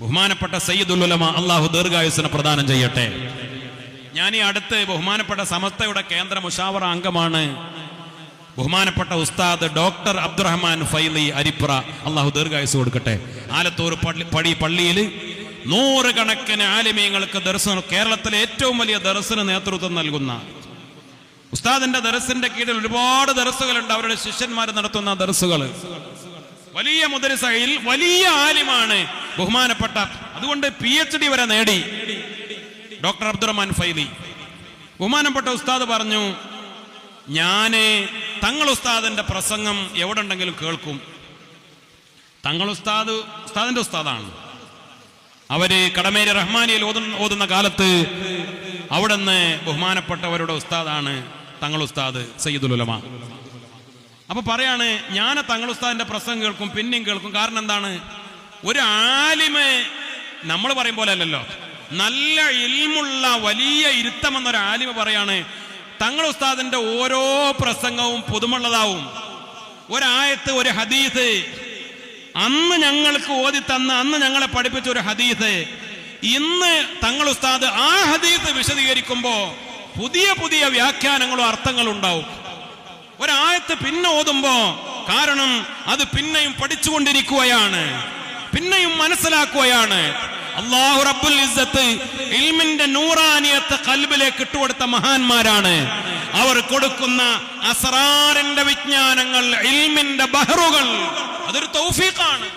ബഹുമാനപ്പെട്ട സയ്യിദുൽ ഉലമ അള്ളാഹു ദീർഘായുസന പ്രദാനം ചെയ്യട്ടെ. ഞാൻ ഈ അടുത്ത് ബഹുമാനപ്പെട്ട സമസ്തയുടെ കേന്ദ്ര മുഷാവറ അംഗമാണ് ബഹുമാനപ്പെട്ട ഉസ്താദ് ഡോക്ടർ അബ്ദുറഹ്മാൻ ഫൈലി അരിപ്ര. അള്ളാഹു ദീർഘായുസ് കൊടുക്കട്ടെ. ആലത്തൂർ പള്ളി പടി പള്ളിയിൽ നൂറുകണക്കിന് ആലിമീങ്ങൾക്ക് ദർശനം കേരളത്തിലെ ഏറ്റവും വലിയ ദർശന നേതൃത്വം നൽകുന്ന ഉസ്താദിന്റെ ദർസിന്റെ കീഴിൽ ഒരുപാട് ദർസുകളുണ്ട്. അവരുടെ ശിഷ്യന്മാർ നടത്തുന്ന ദർസുകൾ വലിയ മുദരിസയിൽ വലിയ ആലിമാണ് ബഹുമാനപ്പെട്ട അതുകൊണ്ട് പി എച്ച് ഡി വരെ നേടി ഡോക്ടർ അബ്ദുറഹ്മാൻ ഫൈലി ബഹുമാനപ്പെട്ട ഉസ്താദ് പറഞ്ഞു ഞാൻ തങ്ങൾ ഉസ്താദിന്റെ പ്രസംഗം എവിടെ ഉണ്ടെങ്കിലും കേൾക്കും. തങ്ങൾ ഉസ്താദ് ഉസ്താദിന്റെ ഉസ്താദാണ്. അവർ കടമേരി റഹ്മാനിയിൽ ഓതുന്ന കാലത്ത് അവിടെ നിന്ന് ബഹുമാനപ്പെട്ടവരുടെ ഉസ്താദാണ് തങ്ങൾ ഉസ്താദ് സയ്യിദുൽ ഉലമ. അപ്പൊ പറയാണ് ഞാൻ തങ്ങൾ ഉസ്താദിന്റെ പ്രസംഗം കേൾക്കും പിന്നെയും കേൾക്കും. കാരണം എന്താണ്? ഒരു ആലിമ നമ്മൾ പറയും പോലെ അല്ലല്ലോ. നല്ല ഇൽമുള്ള വലിയ ഇരുത്തം എന്നൊരു ആലിമ പറയാണ്. തങ്ങൾ ഉസ്താദിന്റെ ഓരോ പ്രസംഗവും പുതുമുള്ളതാവും. ഒരായത്ത് ഒരു ഹദീസ്. അന്ന് ഞങ്ങൾക്ക് ഓതി തന്ന അന്ന് ഞങ്ങളെ പഠിപ്പിച്ച ഒരു ഹദീസ്. ഇന്ന് തങ്ങൾ ഉസ്താദ് ആ ഹദീസ് വിശദീകരിക്കുമ്പോ പുതിയ പുതിയ വ്യാഖ്യാനങ്ങളും അർത്ഥങ്ങളും ഉണ്ടാവും. ഒരായത്ത് പിന്നെ ഓതുമ്പോ കാരണം അത് പിന്നെയും പഠിച്ചുകൊണ്ടിരിക്കുകയാണ്. പിന്നെയും മനസ്സിലാക്കുകയാണ്. അള്ളാഹു റബ്ബുൽ ഇസ്സത്ത് ഇൽമിന്റെ നൂറാനിയത്ത് കൽബിലേക്ക് ഇട്ടുകൊടുത്ത മഹാന്മാരാണ്. അവർ കൊടുക്കുന്ന അസറാറിന്റെ വിജ്ഞാനങ്ങൾ ഇൽമിന്റെ ബഹറുകൾ. അതൊരു തൗഫീഖാണ്.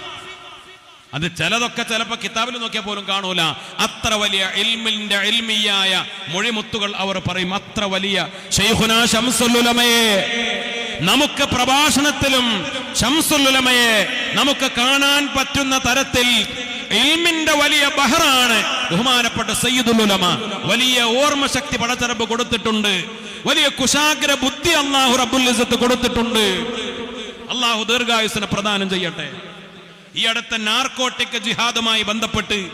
അത് ചിലതൊക്കെ ചിലപ്പോ കിതാബിൽ നോക്കിയാൽ പോലും കാണൂല. അത്ര വലിയ ഇൽമിന്റെ ഇൽമിയായ മൊഴിമുത്തുകൾ അവർ പറയും. അത്ര വലിയ ഷെയ്ഖുന ശംസുലുലമയെ നമുക്ക് പ്രഭാഷണത്തിലും ശംസുലമയെ നമുക്ക് കാണാൻ പറ്റുന്ന തരത്തിൽ ഇൽമിന്റെ വലിയ ബഹറാണ് ബഹുമാനപ്പെട്ട സയ്യിദുലുലമ. വലിയ ഓർമ്മശക്തി പടച്ചറബ് കൊടുത്തിട്ടുണ്ട്. വലിയ കുശാഗ്ര ബുദ്ധി അള്ളാഹു റബ്ബുൽ ഇസ്സത്ത് കൊടുത്തിട്ടുണ്ട്. അള്ളാഹു ദീർഘായുസിനെ പ്രദാനം ചെയ്യട്ടെ. ഈ അടുത്ത നാർക്കോട്ടിക് ജിഹാദുമായി ബന്ധപ്പെട്ട്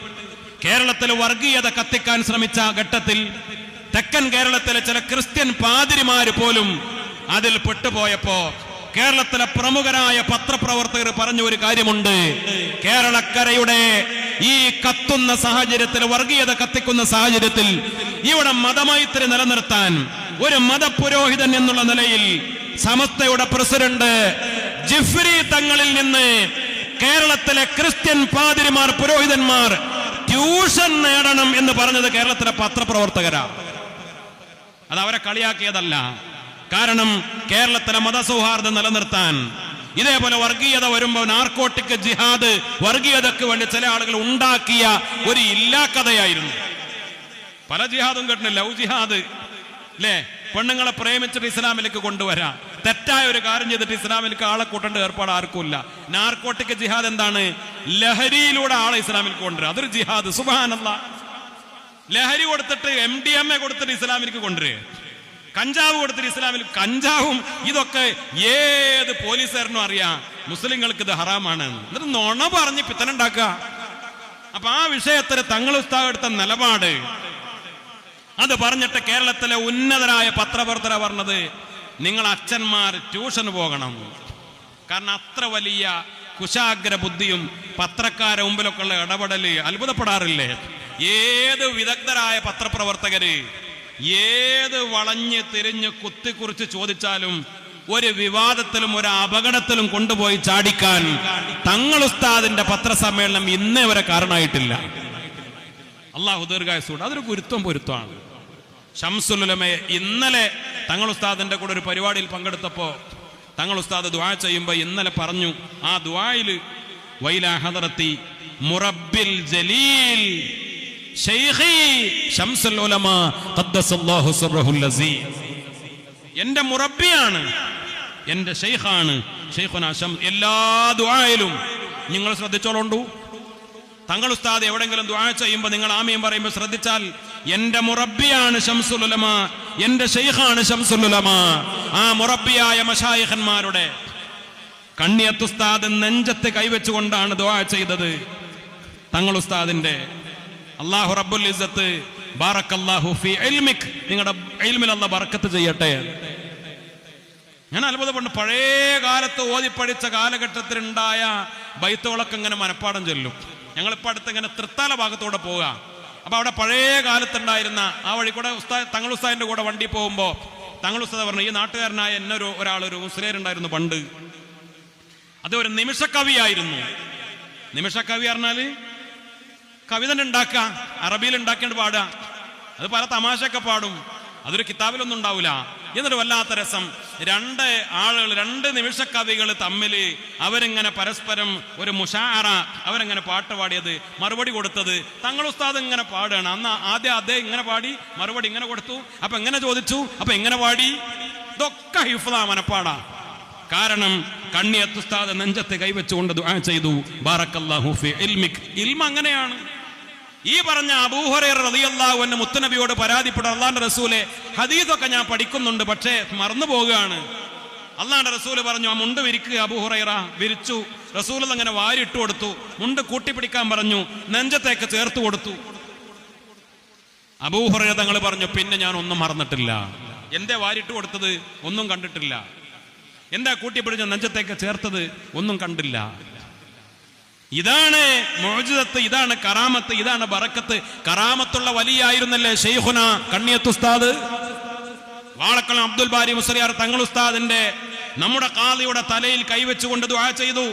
കേരളത്തിലെ വർഗീയത കത്തിക്കാൻ ശ്രമിച്ച ഘട്ടത്തിൽ തെക്കൻ കേരളത്തിലെ ചില ക്രിസ്ത്യൻ പാതിരിമാര് പോലും അതിൽ പെട്ടുപോയപ്പോ കേരളത്തിലെ പ്രമുഖരായ പത്രപ്രവർത്തകർ പറഞ്ഞ ഒരു കാര്യമുണ്ട്. കേരളക്കരയുടെ ഈ കത്തുന്ന സാഹചര്യത്തിൽ വർഗീയത കത്തിക്കുന്ന സാഹചര്യത്തിൽ ഇവിടെ മതമൈത്രി നിലനിർത്താൻ ഒരു മതപുരോഹിതൻ എന്നുള്ള നിലയിൽ സമസ്തയുടെ പ്രസിഡന്റ് ജിഫ്രി തങ്ങളിൽ നിന്ന് കേരളത്തിലെ ക്രിസ്ത്യൻ പാതിരിമാർ പുരോഹിതന്മാർ ട്യൂഷൻ നേടണം എന്ന് പറഞ്ഞത് കേരളത്തിലെ പത്രപ്രവർത്തകരാ. അത് അവരെ കളിയാക്കിയതല്ല. കാരണം കേരളത്തിലെ മതസൗഹാർദ്ദം നിലനിർത്താൻ. ഇതേപോലെ വർഗീയത വരുമ്പോൾ നാർക്കോട്ടിക് ജിഹാദ് വർഗീയതക്ക് വേണ്ടി ചില ആളുകൾ ഉണ്ടാക്കിയ ഒരു ഇല്ലാക്കഥയായിരുന്നു പല ജിഹാദും കേട്ടില്ല ലവ് ജിഹാദ് അല്ലേ പെണ്ണുങ്ങളെ പ്രേമിച്ചിട്ട് ഇസ്ലാമിലേക്ക് കൊണ്ടുവരാം. തെറ്റായ ഒരു കാര്യം ചെയ്തിട്ട് ഇസ്ലാമിലേക്ക് ആളെ കൂട്ടേണ്ട ഏർപ്പാട് ആർക്കുമില്ല നാർക്കോട്ടിക് ജിഹാദ് എന്താണ്? ലഹരിയിലൂടെ ആളെ ഇസ്ലാമിലേക്ക് കൊണ്ടുവരിക അതൊരു ജിഹാദ്. സുബാനല്ല ലഹരി കൊടുത്തിട്ട് എം ഡി എം എ കൊടുത്തിട്ട് ഇസ്ലാമിലേക്ക് കൊണ്ടുവരിക. കഞ്ചാവ് കൊടുത്തിട്ട് ഇസ്ലാമിൽ കഞ്ചാവും ഇതൊക്കെ ഏത് പോലീസുകാരനും അറിയാം. മുസ്ലിങ്ങൾക്ക് ഇത് ഹറാമാണ് എന്നിട്ട് നുണ പറഞ്ഞ് പിത്തനുണ്ടാക്കുക. അപ്പൊ ആ വിഷയത്തിൽ തങ്ങൾ ഉസ്താവ് എടുത്ത നിലപാട്. അത് പറഞ്ഞിട്ട് കേരളത്തിലെ ഉന്നതരായ പത്രപ്രവർത്തക പറഞ്ഞത് നിങ്ങൾ അച്ഛന്മാർ ട്യൂഷന് പോകണം. കാരണം അത്ര വലിയ കുശാഗ്ര ബുദ്ധിയും പത്രക്കാരെ മുമ്പിലൊക്കെയുള്ള ഇടപെടൽ അത്ഭുതപ്പെടാറില്ലേ? ഏത് വിദഗ്ധരായ പത്രപ്രവർത്തകര് ഏത് വളഞ്ഞ് തിരിഞ്ഞ് കുത്തിക്കുറിച്ച് ചോദിച്ചാലും ഒരു വിവാദത്തിലും ഒരു അപകടത്തിലും കൊണ്ടുപോയി ചാടിക്കാൻ തങ്ങൾ ഉസ്താദിന്റെ പത്രസമ്മേളനം ഇന്നേ വരെ കാരണമായിട്ടില്ല. അള്ളാഹു ദീർഘായസൂട് അതൊരു ഗുരുത്വം പൊരുത്തമാണ്. ഷംസുലുലമയെ ഇന്നലെ തങ്ങൾ ഉസ്താദിന്റെ കൂടെ ഒരു പരിപാടിയിൽ പങ്കെടുത്തപ്പോ തങ്ങൾ ഉസ്താദ് ദുആ ചെയ്യുമ്പോൾ ഇന്നലെ പറഞ്ഞു ആ ദുആയിൽ വൈലാ മുറബിൽ ജലീൽ എന്റെ മുറബിയാണ് എന്റെ ഷെയ്ഖാണ് എല്ലാ ദുആയിലും നിങ്ങൾ ശ്രദ്ധിച്ചോളൂ തങ്ങൾ ഉസ്താദ് എവിടെങ്കിലും ദുആ ചെയ്യുമ്പോൾ നിങ്ങൾ ആമയും പറയുമ്പോൾ ശ്രദ്ധിച്ചാൽ എന്റെ മുറബിയാണ് ഷംസുൽ ഉലമ എന്റെ ഷെയ്ഖാണ് ഷംസുൽ ഉലമ. ആ മുറബിയായ മഷായിഖന്മാരുടെ കണ്ണിയത്തുസ്താദ് നെഞ്ചത്ത് കൈവച്ചുകൊണ്ടാണ് ദുആ ചെയ്തത്. തങ്ങൾ ഉസ്താദിന്റെ അള്ളാഹു റബ്ബുൽ ഇസ്സത്ത് ബാറക്കല്ലാഹു ഫി ഇൽമിക്. നിങ്ങളുടെ ഇൽമിൽ അല്ല ബർക്കത്ത് ചെയ്യട്ടെ. ഞാൻ അത്ഭുതപ്പെട്ട് പഴയ കാലത്ത് കാലഘട്ടത്തിൽ കാലഘട്ടത്തിലുണ്ടായ ബൈത്തുകളൊക്കെ ഇങ്ങനെ മനപ്പാടം ചൊല്ലും. ഞങ്ങൾ ഇപ്പൊ അടുത്ത് ഇങ്ങനെ തൃത്താല ഭാഗത്തൂടെ പോവുക. അപ്പൊ അവിടെ പഴയ കാലത്തുണ്ടായിരുന്ന ആ വഴി കൂടെ ഉസ്താ തങ്ങൾ ഉസ്താദിന്റെ കൂടെ വണ്ടി പോകുമ്പോ തങ്ങൾ ഉസ്താദ് പറഞ്ഞു ഈ നാട്ടുകാരനായ എന്നൊരു ഒരാൾ ഒരു മുസ്ലിം പണ്ട്. അത് ഒരു നിമിഷക്കവിയായിരുന്നു നിമിഷക്കവി പറഞ്ഞാൽ കവിത ഉണ്ടാക്കുക അറബിയിൽ ഉണ്ടാക്കിയിട്ട് പാടുക. അത് പല തമാശയൊക്കെ പാടും. അതൊരു കിതാബിലൊന്നും ഉണ്ടാവില്ല എന്നിട്ട് വല്ലാത്ത രസം. രണ്ട് ആളുകൾ രണ്ട് നിമിഷ കവികൾ തമ്മിൽ അവരിങ്ങനെ പരസ്പരം ഒരു മുഷാറ അവരങ്ങനെ പാട്ട് പാടിയത് മറുപടി കൊടുത്തത്. തങ്ങൾ ഉസ്താദ് ഇങ്ങനെ പാടുകയാണ്. അന്ന് ആദ്യം അദ്ദേഹം ഇങ്ങനെ പാടി മറുപടി ഇങ്ങനെ കൊടുത്തു. അപ്പൊ എങ്ങനെ ചോദിച്ചു? അപ്പൊ എങ്ങനെ പാടി? ഇതൊക്കെ ഹിഫ്ലാ മനപ്പാടാ. കാരണം കണ്ണിയത്തുസ്താദ് നെഞ്ചത്ത് കൈവച്ചുകൊണ്ട് ദുആ ചെയ്തു. ബാറക്കല്ലാഹു ഫി ഇൽമിക്. ഇൽമ അങ്ങനെയാണ് ഈ പറഞ്ഞ അബൂഹുറൈറ റളിയല്ലാഹു അൻഹു മുത്തുനബിയോട് പരാതിപ്പെട്ട അള്ളാന്റെ റസൂലെ ഹദീസൊക്കെ ഞാൻ പഠിക്കുന്നുണ്ട് പക്ഷേ മറന്നു പോവുകയാണ്. അള്ളാന്റെ റസൂൽ പറഞ്ഞു ആ മുണ്ട് വിരിക്കുക അബൂഹുറൈറ വിരിച്ചു. റസൂൽ അങ്ങനെ വാരിട്ട് കൊടുത്തു. മുണ്ട് കൂട്ടിപ്പിടിക്കാൻ പറഞ്ഞു. നെഞ്ചത്തേക്ക് ചേർത്ത് കൊടുത്തു. അബൂഹുറൈറ തങ്ങൾ പറഞ്ഞു പിന്നെ ഞാൻ ഒന്നും മറന്നിട്ടില്ല. എന്തേ വാരിട്ട് കൊടുത്തത്? ഒന്നും കണ്ടിട്ടില്ല. എന്താ കൂട്ടിപ്പിടിച്ച നെഞ്ചത്തേക്ക് ചേർത്തത്? ഒന്നും കണ്ടില്ല. ഇതാണ് മോചിതത്ത് ഇതാണ് കറാമത്ത് ഇതാണ് ബറക്കത്ത്. കറാമത്തുള്ള വലിയായിരുന്നല്ലേ ഷെയ്ഖുന കണ്ണിയത്തുസ്താദ്? വാളക്കളം അബ്ദുൽ ബാരി മുസ്ലിയാർ തങ്ങൾ ഉസ്താദിന്റെ നമ്മുടെ കാളിയുടെ തലയിൽ കൈവച്ചുകൊണ്ട് ദുആ ചെയ്തു.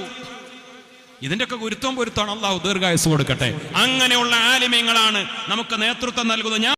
ഇതിന്റെയൊക്കെ ഗുരുത്വം പൊരുത്തമാണ് അള്ളാഹു ദീർഘായുസ് കൊടുക്കട്ടെ. അങ്ങനെയുള്ള ആലിമ്യങ്ങളാണ് നമുക്ക് നേതൃത്വം നൽകുന്നത്. ഞാൻ